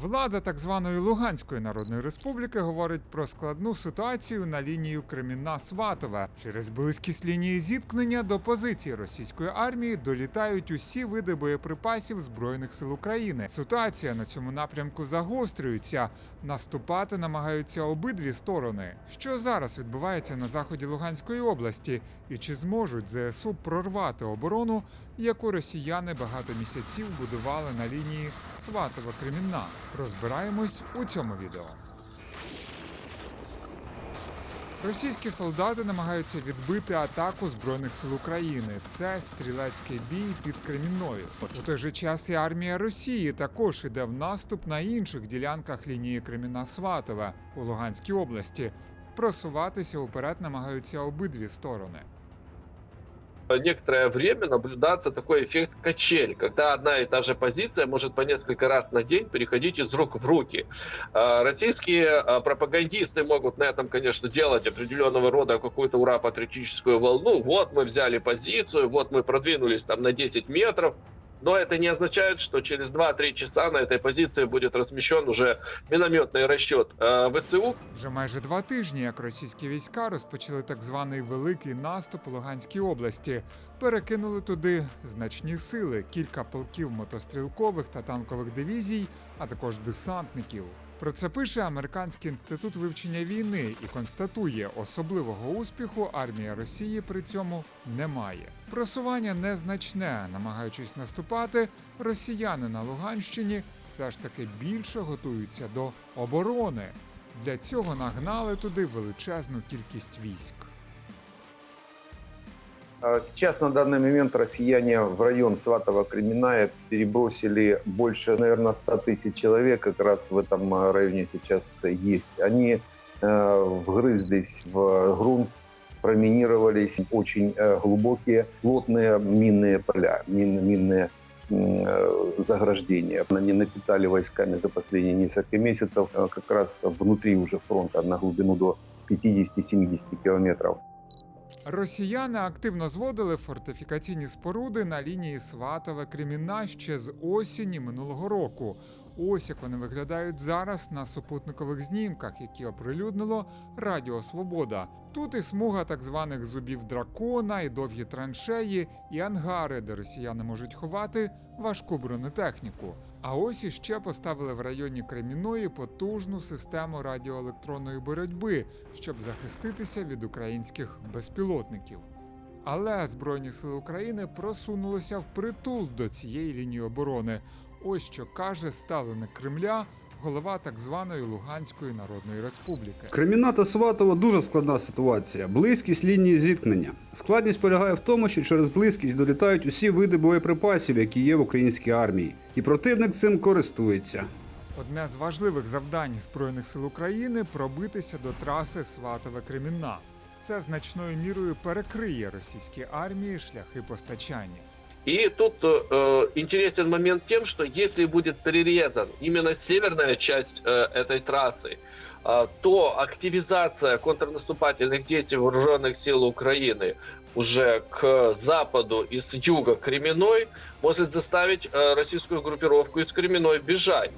Влада так званої Луганської Народної Республіки говорить про складну ситуацію на лінії Кремінна-Сватове. Через близькість лінії зіткнення до позиції російської армії долітають усі види боєприпасів Збройних сил України. Ситуація на цьому напрямку загострюється. Наступати намагаються обидві сторони. Що зараз відбувається на заході Луганської області, і чи зможуть ЗСУ прорвати оборону, яку росіяни багато місяців будували на лінії Сватова Кремінна? Розбираємось у цьому відео. Російські солдати намагаються відбити атаку збройних сил України. Це стрілецький бій під Кремінною. У той же час і армія Росії також іде в наступ на інших ділянках лінії Креміна-Сватове у Луганській області. Просуватися уперед намагаються обидві сторони. Некоторое время наблюдаться такой эффект качель, когда одна и та же позиция может по несколько раз на день переходить из рук в руки. А, Российские а, пропагандисты могут на этом, конечно, делать определенного рода какую-то ура-патриотическую волну. Вот мы взяли позицию, вот мы продвинулись там на 10 метров. Но это не означает, что через 2-3 часа на этой позиции будет размещен уже минометный расчет э, ВСУ, Вже майже два тижні, як російські війська розпочали так званий великий наступ у Луганській області, перекинули туди значні сили, кілька полків мотострілкових та танкових дивізій, а також десантників. Про це пише Американський інститут вивчення війни і констатує, особливого успіху армія Росії при цьому немає. Просування незначне, намагаючись наступати, росіяни на Луганщині все ж таки більше готуються до оборони. Для цього нагнали туди величезну кількість військ. А Сейчас на данный момент россияне в район Сватова-Кременная перебросили больше, наверное, 100 тысяч человек как раз в этом районе сейчас есть. Они э, вгрызлись в грунт, проминировались очень э, глубокие плотные минные поля, мин- минные э, заграждения. Они напитали войсками за последние несколько месяцев э, как раз внутри уже фронта на глубину до 50-70 километров. Росіяни активно зводили фортифікаційні споруди на лінії Сватове Кремінна ще з осені минулого року. Ось як вони виглядають зараз на супутникових знімках, які оприлюднило Радіо Свобода. Тут і смуга так званих зубів дракона, і довгі траншеї, і ангари, де росіяни можуть ховати важку бронетехніку. А ось іще поставили в районі Креміної потужну систему радіоелектронної боротьби, щоб захиститися від українських безпілотників. Але Збройні сили України просунулися впритул до цієї лінії оборони. Ось що каже ставленик Кремля, голова так званої Луганської Народної Республіки. Креміна та Сватово дуже складна ситуація. Близькість лінії зіткнення. Складність полягає в тому, що через близькість долітають усі види боєприпасів, які є в українській армії, і противник цим користується. Одне з важливих завдань Збройних сил України пробитися до траси Сватове Кремінна. Це значною мірою перекриє російській армії шляхи постачання. И тут э, интересен момент тем, что если будет перерезан именно северная часть э, этой трассы, э, то активизация контрнаступательных действий вооруженных сил Украины уже к западу и с юга Кременной может заставить э, российскую группировку из Кременной бежать.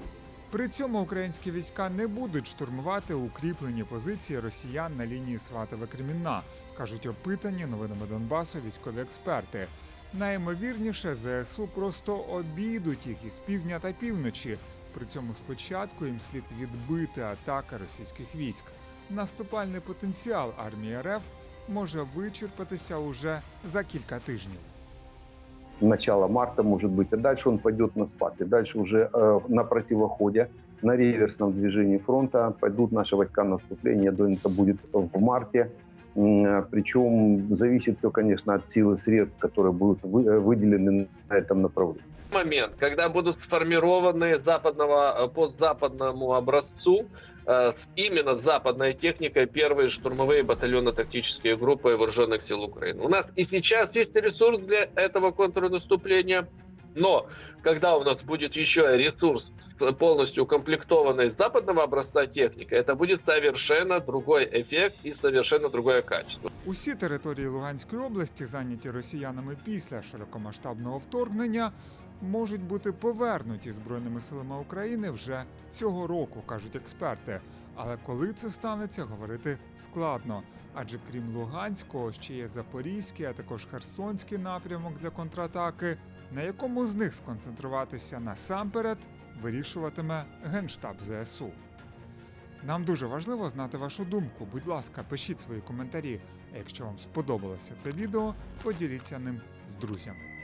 При цьому українські війська не будуть штурмувати укріплені позиції росіян на лінії Сватове Кремінна, кажуть опитані новинами Донбасу військові експерти. Найімовірніше, ЗСУ просто обійдуть їх із півдня та півночі. При цьому спочатку їм слід відбити атаки російських військ. Наступальний потенціал армії РФ може вичерпатися уже за кілька тижнів. начала марта, может быть, и дальше он пойдет на спад. И дальше уже э, на противоходе, на реверсном движении фронта пойдут наши войска на наступление. Я думаю, это будет в марте. Причем зависит все, конечно, от силы средств, которые будут э, выделены на этом направлении. момент, когда будут сформированы западного, э, по западному образцу э, с именно западной техникой первые штурмовые батальонно-тактические группы вооруженных сил Украины. У нас и сейчас есть ресурс для этого контрнаступления, но когда у нас будет еще ресурс э, полностью укомплектованной с западного образца техника, это будет совершенно другой эффект и совершенно другое качество. Усі території Луганської області, зайняті росіянами після широкомасштабного вторгнення, можуть бути повернуті Збройними силами України вже цього року, кажуть експерти. Але коли це станеться, говорити складно. Адже крім Луганського, ще є Запорізький, а також Херсонський напрямок для контратаки, на якому з них сконцентруватися насамперед вирішуватиме Генштаб ЗСУ. Нам дуже важливо знати вашу думку. Будь ласка, пишіть свої коментарі. А якщо вам сподобалося це відео, поділіться ним з друзями.